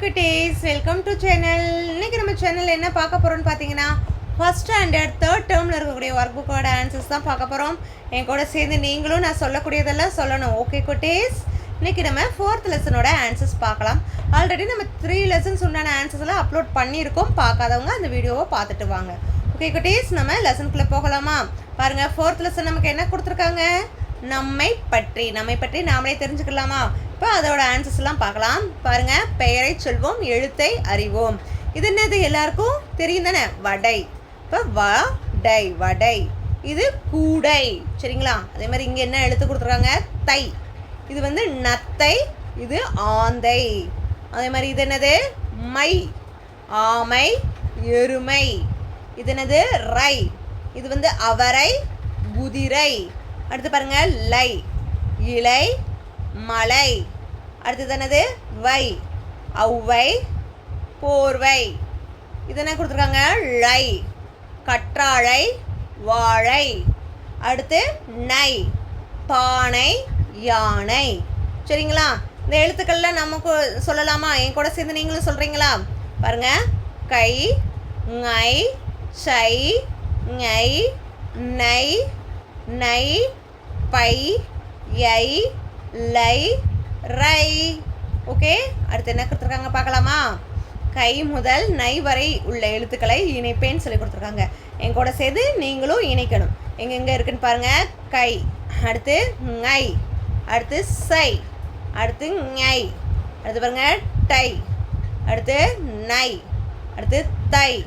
குட்டீஸ் welcome to channel இன்னைக்கு நம்ம சேனல் என்ன பார்க்க போகிறோம்னு பார்த்தீங்கன்னா ஃபர்ஸ்ட் ஸ்டாண்டர்ட் தேர்ட் டேர்மில் இருக்கக்கூடிய ஒர்க் புக்கோட ஆன்சர்ஸ் தான் பார்க்க போகிறோம் என் கூட சேர்ந்து நீங்களும் நான் சொல்லக்கூடியதெல்லாம் சொல்லணும். ஓகே குட்டீஸ்? இன்னைக்கு நம்ம ஃபோர்த் லெசனோட ஆன்சர்ஸ் பார்க்கலாம். ஆல்ரெடி நம்ம த்ரீ லெசன்ஸ் உண்டான ஆன்சர்ஸ் எல்லாம் அப்லோட் பண்ணியிருக்கோம். பார்க்காதவங்க அந்த வீடியோவை பார்த்துட்டு வாங்க. ஓகே குட்டீஸ்? நம்ம லெசனுக்குள்ளே போகலாமா? பாருங்கள் ஃபோர்த் லெசன் நமக்கு என்ன கொடுத்துருக்காங்க? நம்மை பற்றி. நம்மை பற்றி நாமளே தெரிஞ்சுக்கலாமா? இப்போ அதோட ஆன்சர்ஸ்லாம் பார்க்கலாம். பாருங்கள் பெயரை சொல்வோம் எழுத்தை அறிவோம். இது என்னது எல்லாருக்கும்? தெரியும் தானே? வடை. இப்போ வடை வடை. இது கூடை. சரிங்களா? அதே மாதிரி இங்கே என்ன எழுத்து கொடுத்துருக்காங்க? தை. இது வந்து நத்தை இது ஆந்தை. அதே மாதிரி இது என்னது? மை. ஆமை எருமை. இது என்னது? ரை. இது வந்து அவரை குதிரை. அடுத்து பாருங்க லை. இலை மலை. அடுத்தது என்னது? வை. ஔவை போர்வை. இது என்ன கொடுத்துருக்காங்க? ழை. கற்றாழை வாழை. அடுத்து நை. பானை யானை. சரிங்களா? இந்த எழுத்துக்கள்ல நமக்கு சொல்லலாமா? என் கூட சேர்ந்து நீங்களும் சொல்கிறீங்களா பாருங்க. கை ngை சை ngை நை நை பை யை லை ரை. ஓகே அடுத்து என்ன கொடுத்துருக்காங்க? பார்க்கலாமா? கை முதல் நை வரை உள்ள எழுத்துக்களை இணைப்பேன்னு சொல்லி கொடுத்துருக்காங்க. என் கூட சேர்ந்து நீங்களும் இணைக்கணும். எங்கெங்கே இருக்குன்னு பாருங்க. கை. அடுத்து ஐ அடுத்து சை. அடுத்து ngை அடுத்து பாருங்க. டை. அடுத்து நை. அடுத்து தை.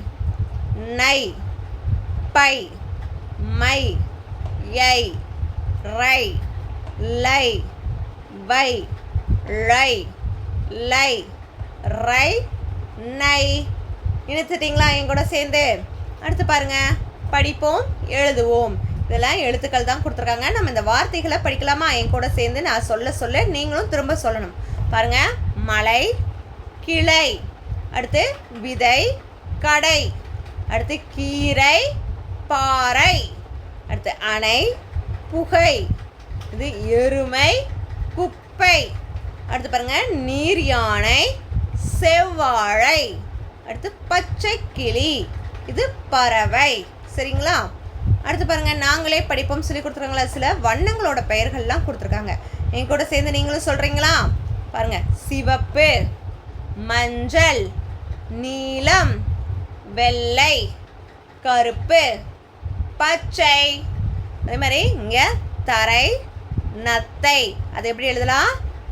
நை. பை. மை. யை. ரை. லை. வை ழை லை ரை நை இணைச்சிட்டிங்களா என் கூட சேர்ந்து. அடுத்து பாருங்கள் படிப்போம் எழுதுவோம். இதெல்லாம் எழுத்துக்கள் தான் கொடுத்துருக்காங்க. நம்ம இந்த வார்த்தைகளை படிக்கலாமா? என் கூட சேர்ந்து நான் சொல்ல சொல்ல நீங்களும் திரும்ப சொல்லணும். பாருங்கள் மலை கிளை. அடுத்து விதை கடை. அடுத்து கீரை பாறை. அடுத்து அணை புகை. இது எருமை குப்பை. அடுத்து பாருங்க நீர் யானை செவ்வாழை. அடுத்து பச்சை கிளி இது பறவை. சரிங்களா? அடுத்து பாருங்க நாங்களே படிப்போம் சொல்லி கொடுத்துருக்காங்களா சில வண்ணங்களோட பெயர்கள்லாம் கொடுத்துருக்காங்க. என் கூட சேர்ந்து நீங்களும் சொல்றீங்களா? பாருங்க சிவப்பு மஞ்சள் நீலம் வெள்ளை கருப்பு பச்சை. அதே மாதிரி இங்கே தரை நத்தை. அது எப்படி எழுதலாம்?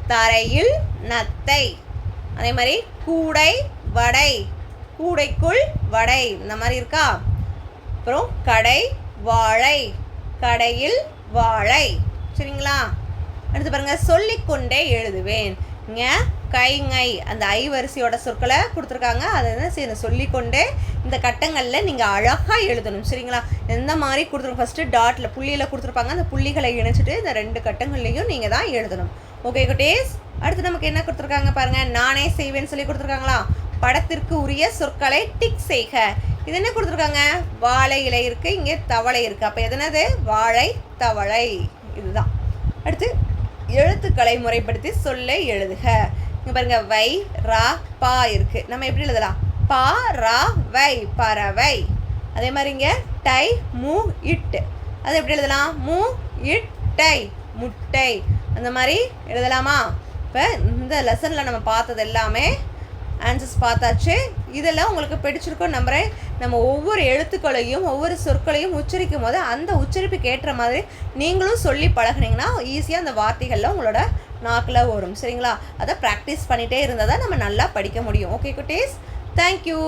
தரையில் நத்தை. அதே மாதிரி கூடை வடை. கூடைக்குள் வடை. இந்த மாதிரி இருக்கா? அப்புறம் கடை வாழை. கடையில் வாழை. சரிங்களா? அடுத்து பாருங்க சொல்லிக்கொண்டே எழுதுவேன். இங்கே கைங்கை அந்த ஐ வரிசையோட சொற்களை கொடுத்துருக்காங்க. அதை என்ன செய்யணும் சொல்லிக்கொண்டே இந்த கட்டங்களில் நீங்கள் அழகாக எழுதணும். சரிங்களா? எந்த மாதிரி கொடுத்துருங்க ஃபஸ்ட்டு டாட்டில் புள்ளியில் கொடுத்துருப்பாங்க. அந்த புள்ளிகளை இணைச்சிட்டு இந்த ரெண்டு கட்டங்கள்லையும் நீங்கள் தான் எழுதணும். ஓகே குட்டேஸ்? அடுத்து நமக்கு என்ன கொடுத்துருக்காங்க பாருங்கள் நானே செய்வேன்னு சொல்லி கொடுத்துருக்காங்களா? படத்திற்கு உரிய சொற்களை டிக் செய்க. இது என்ன கொடுத்துருக்காங்க? வாழை இலை இருக்குது இங்கே தவளை இருக்குது அப்போ எதனது வாழை தவளை. இதுதான். அடுத்து எழுத்துக்களை முறைப்படுத்தி சொல்ல எழுதுக. இங்கே பாருங்க வை ரா பா இருக்கு. நம்ம எப்படி எழுதலாம்? பா ரா வை பறவை. அதே மாதிரி இங்கே டை மு இட்டு. அது எப்படி எழுதலாம்? மு இட் டை முட்டை. அந்த மாதிரி எழுதலாமா? இப்போ இந்த லெசனில் நம்ம பார்த்தது எல்லாமே ஆன்சர்ஸ் பார்த்தாச்சு. இதெல்லாம் உங்களுக்கு பிடிச்சிருக்கும் நம்புகிறேன் நம்ம ஒவ்வொரு எழுத்துக்களையும் ஒவ்வொரு சொற்களையும் உச்சரிக்கும் போது அந்த உச்சரிப்புக்கு ஏற்ற மாதிரி நீங்களும் சொல்லி பழகினீங்கன்னா ஈஸியாக அந்த வார்த்தைகளில் உங்களோட நாக்கில் வரும். சரிங்களா? அதை ப்ராக்டிஸ் பண்ணிகிட்டே இருந்தால் தான் நம்ம நல்லா படிக்க முடியும். ஓகே குட்டீஸ்? தேங்க்யூ